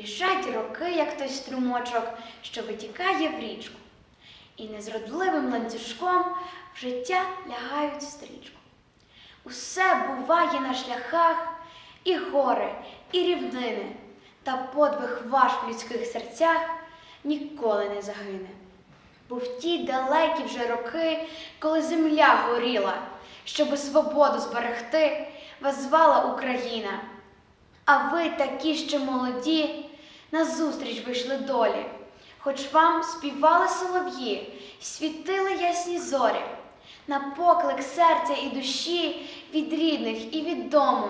Біжать роки, як той струмочок, що витікає в річку, і незродливим ланцюжком в життя лягають стрічку. Усе буває на шляхах, і гори, і рівнини, та подвиг ваш в людських серцях ніколи не загине. Бо в ті далекі вже роки, коли земля горіла, щоби свободу зберегти, вас звала Україна. А ви такі ще молоді, назустріч вийшли долі, хоч вам співали солов'ї, світили ясні зорі, на поклик серця і душі від рідних і від дому.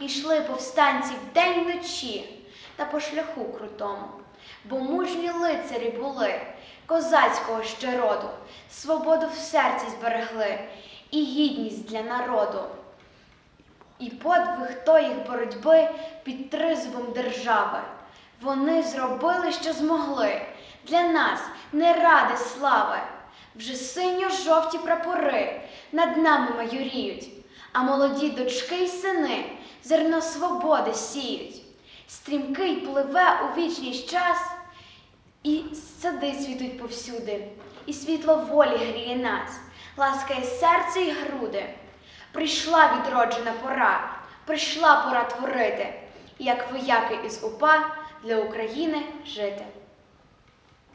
Ішли повстанці вдень вночі та по шляху крутому, бо мужні лицарі були козацького ще роду, свободу в серці зберегли і гідність для народу. І подвиг тої боротьби під тризубом держави. Вони зробили, що змогли. Для нас не ради слави. Вже синьо-жовті прапори над нами майоріють, а молоді дочки й сини зерно свободи сіють. Стрімкий пливе у вічність час, і сади цвітуть повсюди, і світло волі гріє нас, ласкає серце й груди. Прийшла відроджена пора, прийшла пора творити, як вояки із УПА для України жити.